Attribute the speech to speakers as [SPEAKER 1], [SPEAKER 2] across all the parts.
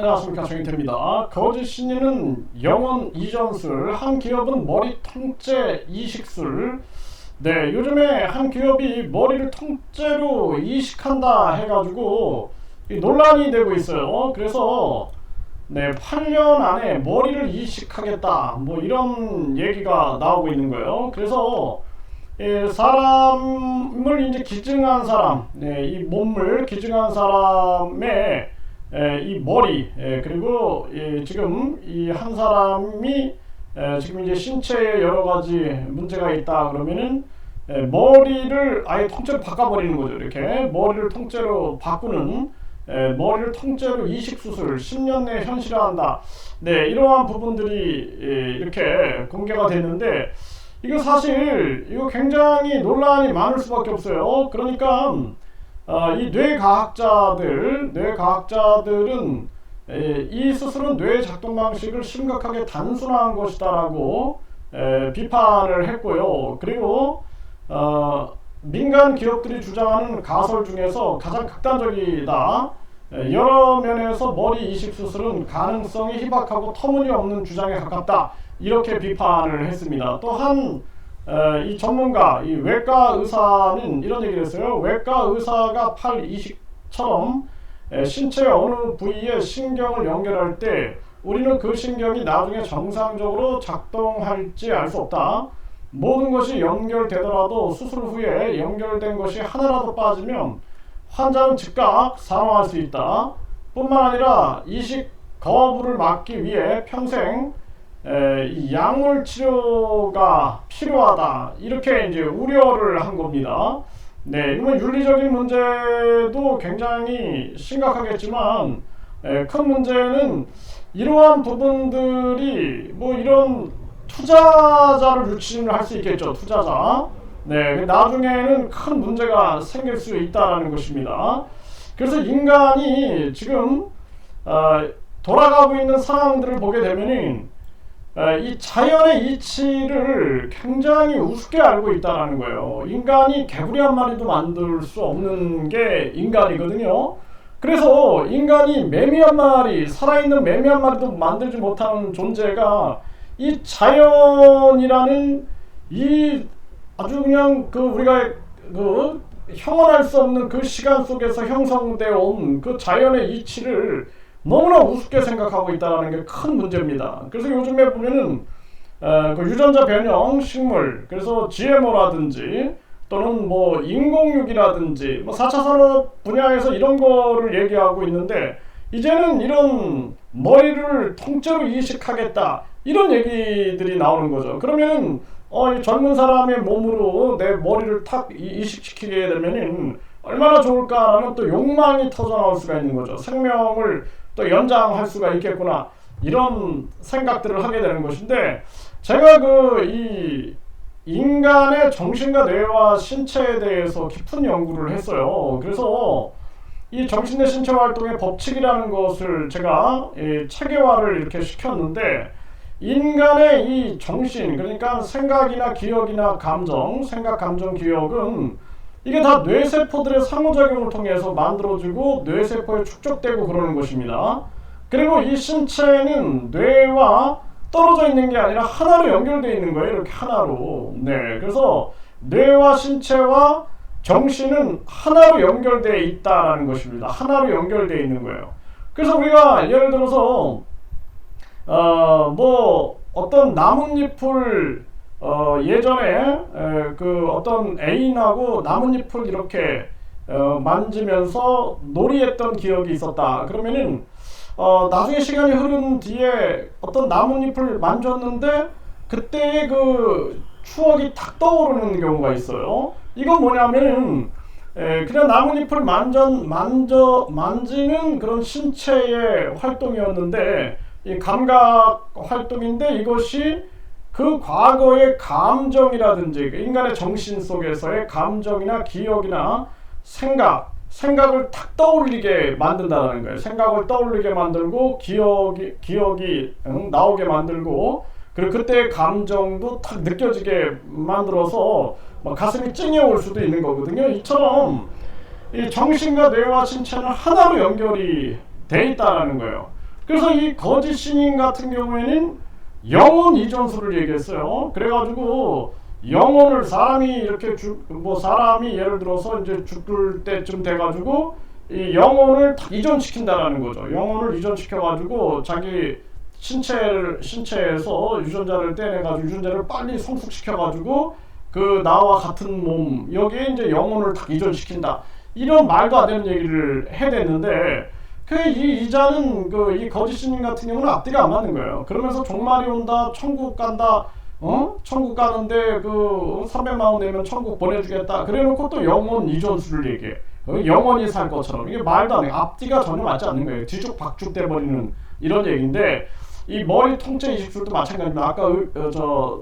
[SPEAKER 1] 안녕하십니까 정인태입니다. 거짓 신인은 영원 이전술, 한 기업은 머리 통째 이식술. 네, 요즘에 한 기업이 머리를 통째로 이식한다 해가지고 논란이 되고 있어요. 그래서 네, 8년 안에 머리를 이식하겠다. 뭐 이런 얘기가 나오고 있는 거예요. 그래서 예, 사람을 이제 기증한 사람, 네, 이 몸을 기증한 사람의 에, 이 머리 에, 그리고 예, 지금 이 한 사람이 에, 지금 이제 신체에 여러 가지 문제가 있다 그러면은 에, 머리를 아예 통째로 바꿔버리는 거죠. 이렇게 머리를 통째로 바꾸는 에, 머리를 통째로 이식 수술 10년 내에 현실화한다. 네, 이러한 부분들이 예, 이렇게 공개가 됐는데. 이거 사실 이거 굉장히 논란이 많을 수밖에 없어요. 그러니까 어, 이 뇌과학자들 뇌과학자들은 에, 이 수술은 뇌 작동 방식을 심각하게 단순화한 것이다라고 에, 비판을 했고요. 그리고 어, 민간 기업들이 주장하는 가설 중에서 가장 극단적이다. 에, 여러 면에서 머리 이식 수술은 가능성이 희박하고 터무니없는 주장에 가깝다. 이렇게 비판을 했습니다. 또한 이 전문가, 이 외과 의사는 이런 얘기를 했어요. 외과 의사가 팔 이식처럼 신체 어느 부위에 신경을 연결할 때 우리는 그 신경이 나중에 정상적으로 작동할지 알 수 없다. 모든 것이 연결되더라도 수술 후에 연결된 것이 하나라도 빠지면 환자는 즉각 사망할 수 있다. 뿐만 아니라 이식 거부를 막기 위해 평생 에, 이 약물 치료가 필요하다 이렇게 이제 우려를 한 겁니다. 네, 이건 윤리적인 문제도 굉장히 심각하겠지만 에, 큰 문제는 이러한 부분들이 뭐 이런 투자자를 유치를 할 수 있겠죠. 투자자. 네, 나중에는 큰 문제가 생길 수 있다는 것입니다. 그래서 인간이 지금 어, 돌아가고 있는 상황들을 보게 되면은 어, 이 자연의 이치를 굉장히 우습게 알고 있다는 거예요. 인간이 개구리 한 마리도 만들 수 없는 게 인간이거든요. 그래서 인간이 매미 한 마리, 살아있는 매미 한 마리도 만들지 못하는 존재가 이 자연이라는 이 아주 그냥 그 우리가 그 형언할 수 없는 그 시간 속에서 형성되어 온 그 자연의 이치를 너무나 우습게 생각하고 있다는 게 큰 문제입니다. 그래서 요즘에 보면은 어, 그 유전자 변형 식물, 그래서 GMO라든지 또는 뭐 인공육이라든지 뭐 4차 산업 분야에서 이런 거를 얘기하고 있는데 이제는 이런 머리를 통째로 이식하겠다 이런 얘기들이 나오는 거죠. 그러면 어, 이 젊은 사람의 몸으로 내 머리를 탁 이식시키게 되면은 얼마나 좋을까라는 또 욕망이 터져 나올 수가 있는 거죠. 생명을 또 연장할 수가 있겠구나 이런 생각들을 하게 되는 것인데 제가 그 이 인간의 정신과 뇌와 신체에 대해서 깊은 연구를 했어요. 그래서 이 정신의 신체 활동의 법칙이라는 것을 제가 체계화를 이렇게 시켰는데 인간의 이 정신 그러니까 생각이나 기억이나 감정, 생각, 감정, 기억은 이게 다 뇌세포들의 상호작용을 통해서 만들어지고 뇌세포에 축적되고 그러는 것입니다. 그리고 이 신체는 뇌와 떨어져 있는 게 아니라 하나로 연결되어 있는 거예요. 이렇게 하나로. 네. 그래서 뇌와 신체와 정신은 하나로 연결되어 있다라는 것입니다. 하나로 연결되어 있는 거예요. 그래서 우리가 예를 들어서 어 뭐 어떤 나뭇잎을 어, 예전에 에, 그 어떤 애인하고 나뭇잎을 이렇게 어, 만지면서 놀이했던 기억이 있었다. 그러면은 어, 나중에 시간이 흐른 뒤에 어떤 나뭇잎을 만졌는데 그때의 그 추억이 탁 떠오르는 경우가 있어요. 이건 뭐냐면은 에, 그냥 나뭇잎을 만전 만져 만지는 그런 신체의 활동이었는데 이 감각 활동인데 이것이 그 과거의 감정이라든지 그 인간의 정신 속에서의 감정이나 기억이나 생각, 생각을 탁 떠올리게 만든다는 거예요. 생각을 떠올리게 만들고 기억이 기억이 응, 나오게 만들고 그리고 그때의 감정도 탁 느껴지게 만들어서 막 가슴이 찡해올 수도 있는 거거든요. 이처럼 이 정신과 뇌와 신체는 하나로 연결이 돼 있다라는 거예요. 그래서 이 거짓 신인 같은 경우에는 영혼 이전술을 얘기했어요. 그래가지고 영혼을 사람이 이렇게 죽, 뭐 사람이 예를 들어서 이제 죽을 때쯤 돼가지고 이 영혼을 탁 이전시킨다라는 거죠. 영혼을 이전시켜가지고 자기 신체를 신체에서 유전자를 떼내가지고 유전자를 빨리 성숙시켜가지고 그 나와 같은 몸 여기에 이제 영혼을 탁 이전시킨다. 이런 말도 안 되는 얘기를 해댔는데 그이 이자는 그 이 거짓 신인 같은 경우는 앞뒤가 안 맞는 거예요. 그러면서 종말이 온다, 천국 간다, 어? 천국 가는데 그 300만 원 내면 천국 보내주겠다. 그래놓고 또 영혼 이전수를 얘기해. 어? 영원히 살 것처럼 이게 말도 안 해. 앞뒤가 전혀 맞지 않는 거예요. 뒤죽박죽 돼버리는 이런 얘기인데 이 머리 통째 이식술도 마찬가지입니다. 아까 의, 어, 저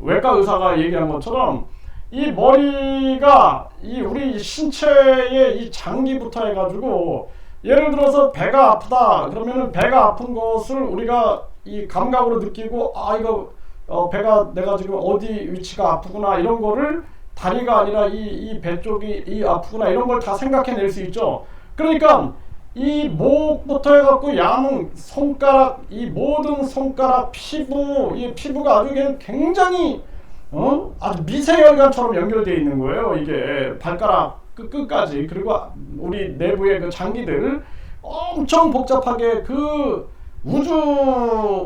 [SPEAKER 1] 외과 의사가 얘기한 것처럼 이 머리가 이 우리 신체의 이 장기부터 해가지고 예를 들어서 배가 아프다 그러면은 배가 아픈 것을 우리가 이 감각으로 느끼고 아 이거 어, 배가 내가 지금 어디 위치가 아프구나 이런 거를 다리가 아니라 이 이 배 쪽이 이 아프구나 이런 걸 다 생각해낼 수 있죠. 그러니까 이 목부터 해갖고 양 손가락 이 모든 손가락 피부 이 피부가 아주 그냥 굉장히 어 아주 미세혈관처럼 연결되어 있는 거예요. 이게 발가락 끝 끝까지 그리고 우리 내부의 그 장기들 엄청 복잡하게 그 우주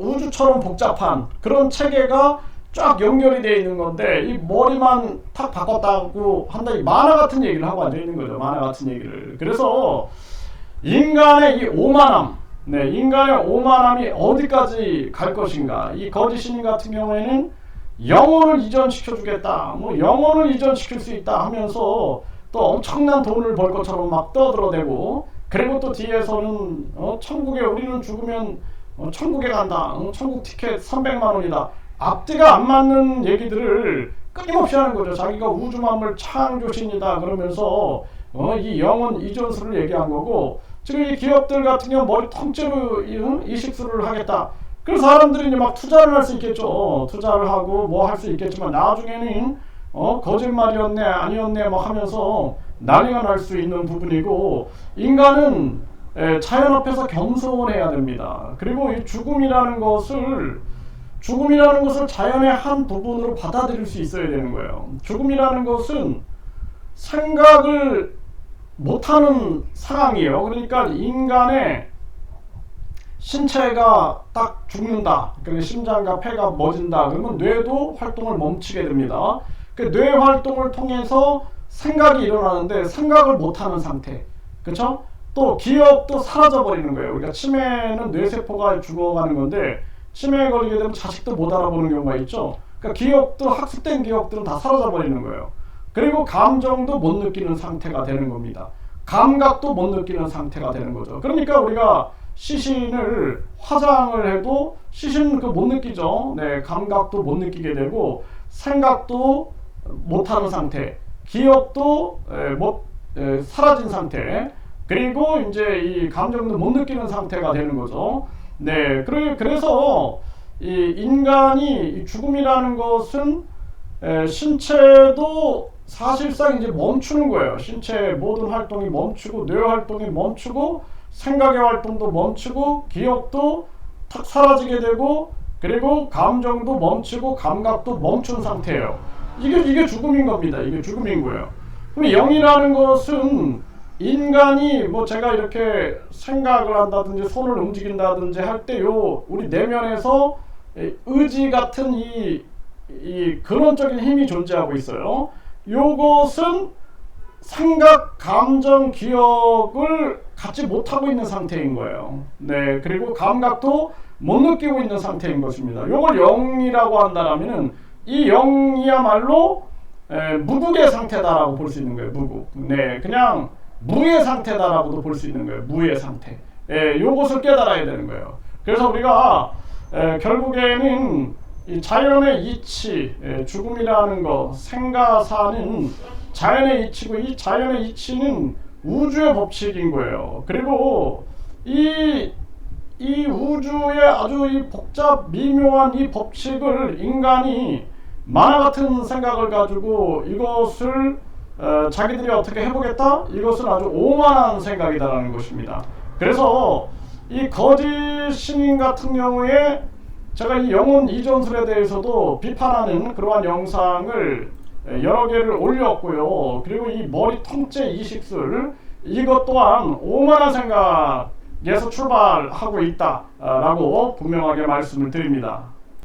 [SPEAKER 1] 우주처럼 복잡한 그런 체계가 쫙 연결이 되어 있는 건데 이 머리만 탁 바꿨다고 한다. 이 만화 같은 얘기를 하고 앉아 있는 거죠. 만화 같은 얘기를. 그래서 인간의 이 오만함 네 인간의 오만함이 어디까지 갈 것인가. 이 거짓 신인 같은 경우에는 영혼을 이전시켜 주겠다. 뭐 영혼을 이전시킬 수 있다 하면서 또 엄청난 돈을 벌 것처럼 막 떠들어대고 그리고 또 뒤에서는 어, 천국에 우리는 죽으면 어, 천국에 간다. 어, 천국 티켓 300만 원이다. 앞뒤가 안 맞는 얘기들을 끊임없이 하는 거죠. 자기가 우주 만물 창조신이다 그러면서 어, 이 영혼 이전수를 얘기한 거고 지금 이 기업들 같은 경우 머리 통째로 이식수를 하겠다. 그래서 사람들이 막 투자를 할 수 있겠죠. 투자를 하고 뭐 할 수 있겠지만 나중에는 어 거짓말이었네 아니었네 막 하면서 난리가 날 수 있는 부분이고 인간은 에, 자연 앞에서 겸손해야 됩니다. 그리고 이 죽음이라는 것을 죽음이라는 것을 자연의 한 부분으로 받아들일 수 있어야 되는 거예요. 죽음이라는 것은 생각을 못하는 상황이에요. 그러니까 인간의 신체가 딱 죽는다. 그러니까 심장과 폐가 멎은다. 그러면 뇌도 활동을 멈추게 됩니다. 그 뇌 활동을 통해서 생각이 일어나는데 생각을 못하는 상태. 그렇죠? 또 기억도 사라져 버리는 거예요. 우리가 치매는 뇌세포가 죽어가는 건데 치매에 걸리게 되면 자식도 못 알아보는 경우가 있죠. 그러니까 기억도 학습된 기억들은 다 사라져 버리는 거예요. 그리고 감정도 못 느끼는 상태가 되는 겁니다. 감각도 못 느끼는 상태가 되는 거죠. 그러니까 우리가 시신을 화장을 해도 시신 그못 느끼죠. 네, 감각도 못 느끼게 되고 생각도 못하는 상태, 기억도 못 사라진 상태, 그리고 이제 이 감정도 못 느끼는 상태가 되는 거죠. 네, 그래서 이 인간이 죽음이라는 것은 신체도 사실상 이제 멈추는 거예요. 신체의 모든 활동이 멈추고 뇌 활동이 멈추고 생각의 활동도 멈추고 기억도 탁 사라지게 되고 그리고 감정도 멈추고 감각도 멈춘 상태예요. 이게 이게 죽음인 겁니다. 이게 죽음인 거예요. 그럼 영이라는 것은 인간이 뭐 제가 이렇게 생각을 한다든지 손을 움직인다든지 할 때 요 우리 내면에서 의지 같은 이, 이 근원적인 힘이 존재하고 있어요. 요것은 생각, 감정, 기억을 갖지 못하고 있는 상태인 거예요. 네, 그리고 감각도 못 느끼고 있는 상태인 것입니다. 요걸 영이라고 한다면은 이 영이야말로 에, 무국의 상태다라고 볼 수 있는 거예요. 무국. 네, 그냥 무의 상태다라고도 볼 수 있는 거예요. 무의 상태. 예, 요것을 깨달아야 되는 거예요. 그래서 우리가 에, 결국에는 이 자연의 이치, 예, 죽음이라는 것, 생가사는 자연의 이치고 이 자연의 이치는 우주의 법칙인 거예요. 그리고 이, 이 우주의 아주 이 복잡 미묘한 이 법칙을 인간이 만화 같은 생각을 가지고 이것을 어, 자기들이 어떻게 해보겠다 이것은 아주 오만한 생각이다라는 것입니다. 그래서 이 거짓 신인 같은 경우에 제가 이 영혼 이전술에 대해서도 비판하는 그러한 영상을 여러 개를 올렸고요. 그리고 이 머리 통째 이식술 이것 또한 오만한 생각 에서 출발하고 있다라고 분명하게 말씀을 드립니다.